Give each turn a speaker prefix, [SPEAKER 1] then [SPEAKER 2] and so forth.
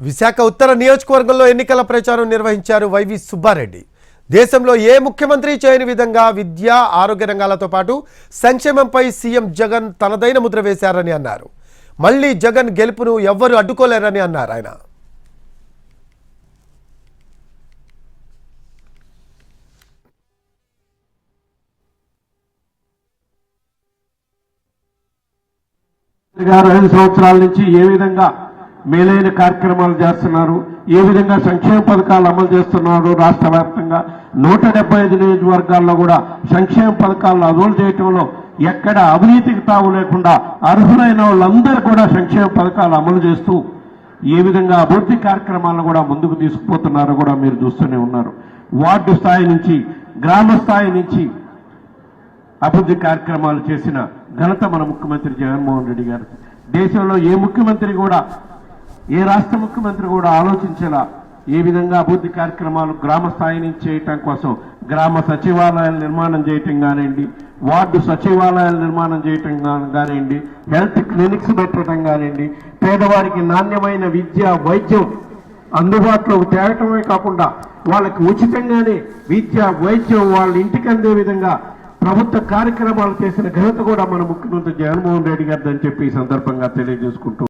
[SPEAKER 1] విశాఖ ఉత్తర నియోజకవర్గంలో ఎన్నికల ప్రచారం నిర్వహించారు వైవి సుబ్బారెడ్డి. దేశంలో ఏ ముఖ్యమంత్రి చేయని విధంగా విద్య ఆరోగ్య రంగాలతో పాటు సంక్షేమంపై సీఎం జగన్ తనదైన ముద్ర వేశారని అన్నారు. మళ్ళీ జగన్ గెలుపును ఎవ్వరూ అడ్డుకోలేరని అన్నారు ఆయన.
[SPEAKER 2] గారు ఐదు సంవత్సరాల నుంచి ఏ విధంగా మేలైన కార్యక్రమాలు చేస్తున్నారు. ఏ విధంగా సంక్షేమ పథకాలు అమలు చేస్తున్నారు రాష్ట్ర వ్యాప్తంగా నూట డెబ్బై ఐదు నియోజకవర్గాల్లో కూడా సంక్షేమ పథకాలను అమలు చేయటంలో ఎక్కడ అవినీతికి తావు లేకుండా అర్హులైన వాళ్ళందరూ కూడా సంక్షేమ పథకాలు అమలు చేస్తూ ఏ విధంగా అభివృద్ధి కార్యక్రమాలను కూడా ముందుకు తీసుకుపోతున్నారో కూడా మీరు చూస్తూనే ఉన్నారు. వార్డు స్థాయి నుంచి గ్రామ స్థాయి నుంచి అభివృద్ధి కార్యక్రమాలు చేసిన ఘనత మన ముఖ్యమంత్రి జగన్మోహన్ రెడ్డి గారు దేశంలో ఏ ముఖ్యమంత్రి కూడా ఏ రాష్ట్ర ముఖ్యమంత్రి కూడా ఆలోచించేలా ఏ విధంగా అభివృద్ధి కార్యక్రమాలు గ్రామ స్థాయి నుంచి చేయటం కోసం గ్రామ సచివాలయాలు నిర్మాణం చేయటం కానివ్వండి వార్డు సచివాలయాలు నిర్మాణం చేయటం కానివ్వండి హెల్త్ క్లినిక్స్ పెట్టడం కానివ్వండి పేదవారికి నాణ్యమైన విద్య వైద్యం అందుబాటులో తేవటమే కాకుండా వాళ్ళకి ఉచితంగానే విద్య వైద్యం వాళ్ళ ఇంటికి అందే విధంగా ప్రభుత్వ కార్యక్రమాలు చేసిన ఘనత కూడా మన ముఖ్యమంత్రి జగన్మోహన్ రెడ్డి గారిదని చెప్పి ఈ సందర్భంగా తెలియజేసుకుంటూ